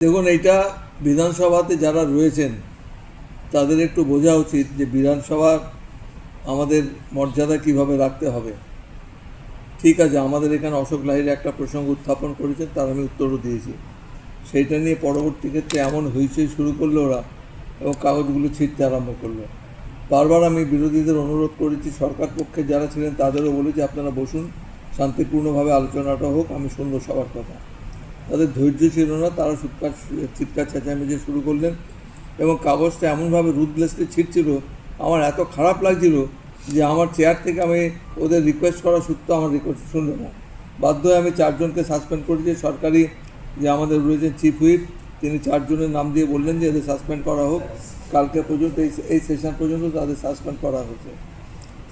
দেখুন, এইটা বিধানসভাতে যারা রয়েছেন, তাদের একটু বোঝা উচিত যে বিধানসভার আমাদের মর্যাদা কীভাবে রাখতে হবে। ঠিক আছে, আমাদের এখানে অশোক লাহির একটা প্রসঙ্গ উত্থাপন করেছেন, তার আমি উত্তরও দিয়েছি। সেইটা নিয়ে পরবর্তী ক্ষেত্রে এমন হইচই শুরু করল ওরা এবং কাগজগুলো ছিঁড়তে আরম্ভ করল। বারবার আমি বিরোধীদের অনুরোধ করেছি, সরকার পক্ষে যারা ছিলেন তাদেরও বলেছি, আপনারা বসুন, শান্তিপূর্ণভাবে আলোচনাটা হোক, আমি শুনব সবার কথা। তাদের ধৈর্য ছিল না, তারা চিৎকার চিৎকার চেঁচামেচি শুরু করলেন এবং কাগজটা এমনভাবে রুদলেসলি ছিটছিল, আমার এত খারাপ লাগছিল যে আমার চেয়ার থেকে আমি ওদের রিকোয়েস্ট করা সত্ত্বেও আমার রিকোয়েস্ট শুনলো না। বাধ্য হয়ে আমি চারজনকে সাসপেন্ড করেছি সরকারি যে আমাদের রয়েছেন চিফ হুইপ তিনি চারজনের নাম দিয়ে বললেন যে এদের সাসপেন্ড করা হোক। কালকে পর্যন্ত এই এই সেশন পর্যন্ত তাদের সাসপেন্ড করা হয়েছে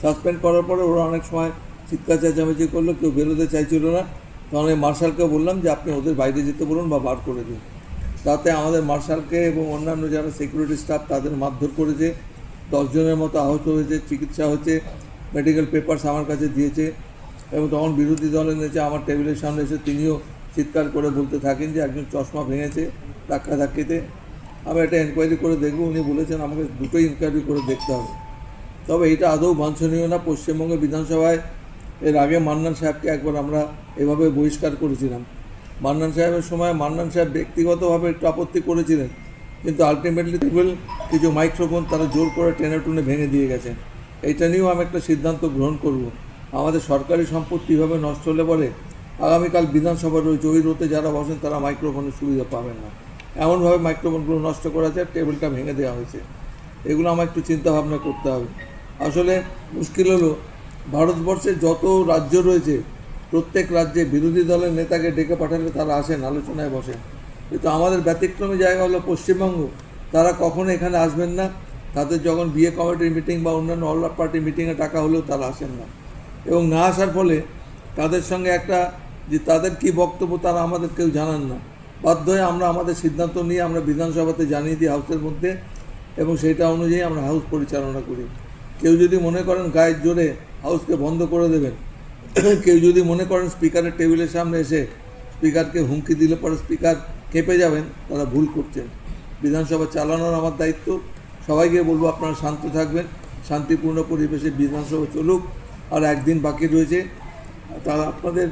সাসপেন্ড করার পরে ওরা অনেক সময় চিৎকার চেঁচামেচি করল, কেউ বেরোতে চাইছিল না। তখন আমি মার্শালকে বললাম যে আপনি ওদের বাইরে যেতে বলুন বা বার করে দিন। তাতে আমাদের মার্শালকে এবং অন্যান্য যারা সিকিউরিটি স্টাফ তাদের মারধর করেছে দশজনের মতো আহত হয়েছে, চিকিৎসা হচ্ছে মেডিকেল পেপারস আমার কাছে দিয়েছে এবং তখন বিরোধী দলের নেতা আমার টেবিলের সামনে এসে তিনিও চিৎকার করে বলতে থাকেন যে একজন চশমা ভেঙেছে ধাক্কা ধাক্কিতে আমি একটা এনকোয়ারি করে দেখব, উনি বলেছেন আমাকে দুটোই ইনকোয়ারি করে দেখতে হবে। তবে এটা আদৌ বাঞ্ছনীয় না পশ্চিমবঙ্গ বিধানসভায় এর আগে মান্নান সাহেবকে একবার আমরা এভাবে বহিষ্কার করেছিলাম। মান্নান সাহেবের সময় মান্নান সাহেব ব্যক্তিগতভাবে একটু আপত্তি করেছিলেন, কিন্তু আলটিমেটলি টেবিল কিছু মাইক্রোফোন তারা জোর করে টেনে টুনে ভেঙে দিয়ে গেছেন এটা নিয়েও আমি একটা সিদ্ধান্ত গ্রহণ করব। আমাদের সরকারি সম্পত্তি এভাবে নষ্ট হলে পরে আগামীকাল বিধানসভা রয়েছে ওই রোতে যারা বসেন তারা মাইক্রোফোনের সুবিধা পাবেন না। এমনভাবে মাইক্রোফোনগুলো নষ্ট করা হয়েছে টেবিলটা ভেঙে দেওয়া হয়েছে। এগুলো আমার একটু চিন্তা ভাবনা করতে হবে। আসলে মুশকিল হলো ভারতবর্ষে যত রাজ্য রয়েছে, প্রত্যেক রাজ্যে বিরোধী দলের নেতাকে ডেকে পাঠালে তারা আসেন, আলোচনায় বসেন। কিন্তু আমাদের ব্যতিক্রমী জায়গা হলো পশ্চিমবঙ্গ। তারা কখনো এখানে আসবেন না। তাদের যখন বিয়ে কমিটির মিটিং বা অন্যান্য অল পার্টি মিটিংয়ে টাকা হলেও তারা আসেন না। এবং না আসার ফলে তাদের সঙ্গে একটা যে তাদের কি বক্তব্য তারা আমাদের কেউ জানান না। বাধ্য হয়ে আমরা আমাদের সিদ্ধান্ত নিয়ে আমরা বিধানসভাতে জানিয়ে দিই হাউসের মধ্যে এবং সেটা অনুযায়ী আমরা হাউস পরিচালনা করি। কেউ যদি মনে করেন গায়ের জোরে হাউসকে বন্ধ করে দেবেন। কেউ যদি মনে করেন স্পিকারের টেবিলের সামনে এসে স্পিকারকে হুমকি দিলে পরে স্পিকার কেঁপে যাবেন, তারা ভুল করছেন। বিধানসভা চালানোর আমার দায়িত্ব। সবাইকে বলব আপনারা শান্ত থাকবেন, শান্তিপূর্ণ পরিবেশে বিধানসভা চলুক, আর একদিন বাকি রয়েছে। তারা আপনাদের,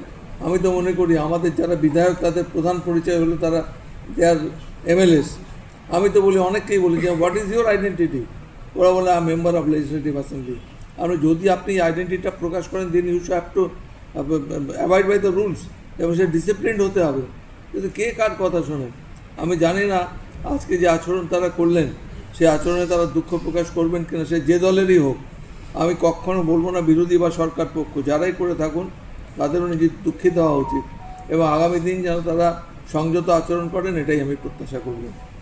আমি তো মনে করি আমাদের যারা বিধায়ক, তাদের প্রধান পরিচয় হলো তারা দেয়ার এমএলএস। আমি তো বলি, অনেককেই বলি যে হোয়াট ইজ ইউর আইডেন্টিটি ওরা বলে I member of legislative assembly আর যদি আপনি আইডেন্টিটিটা প্রকাশ করেন দিন you have to avoid by the rules এবং সে ডিসিপ্লিনড হতে হবে। কিন্তু কে কার কথা শোনেন আমি জানি না আজকে যে আচরণ তারা করলেন সেই আচরণে তারা দুঃখ প্রকাশ করবেন কিনা, সে যে দলেরই হোক। আমি কখনো বলব না বিরোধী বা সরকার পক্ষ, যারাই করে থাকুন তাদেরও নিজে দুঃখিত হওয়া উচিত। এবং আগামী দিন যেন তারা সংযত আচরণ করেন, এটাই আমি প্রত্যাশা করব।